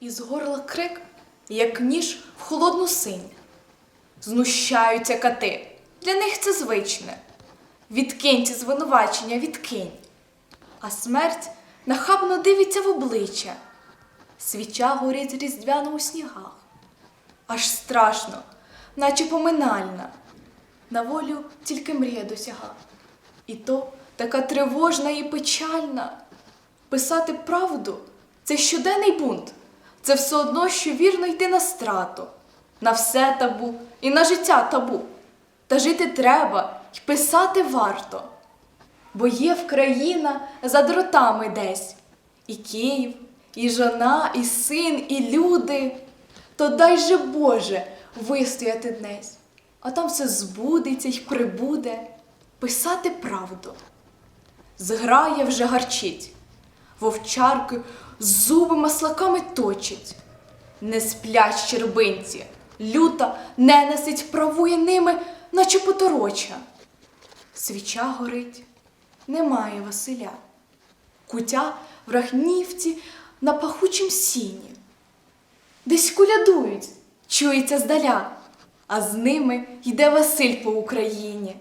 І з горла крик, як ніж в холодну синь. Знущаються кати. Для них це звичне. Відкинь ці звинувачення, відкинь. А смерть нахабно дивиться в обличчя. Свіча горить різдвяно у снігах. Аж страшно, наче поминальна. На волю тільки мрія досяга. І то така тривожна і печальна. Писати правду це щоденний бунт. Це все одно, що вірно йти на страту. На все табу і на життя табу. Та жити треба й писати варто. Бо є в країна за дротами десь. І Київ, і жона, і син, і люди. То дай же Боже вистояти днесь, а там все збудеться й прибуде. Писати правду. Зграє вже гарчить, вовчарки зуби маслаками точить. Не сплять щербинці, люта ненасить правує ними, наче потороча. Свіча горить, немає Василя. Кутя в рахнівці на пахучім сіні. Десь колядують, чується здаля, а з ними йде Василь по Україні.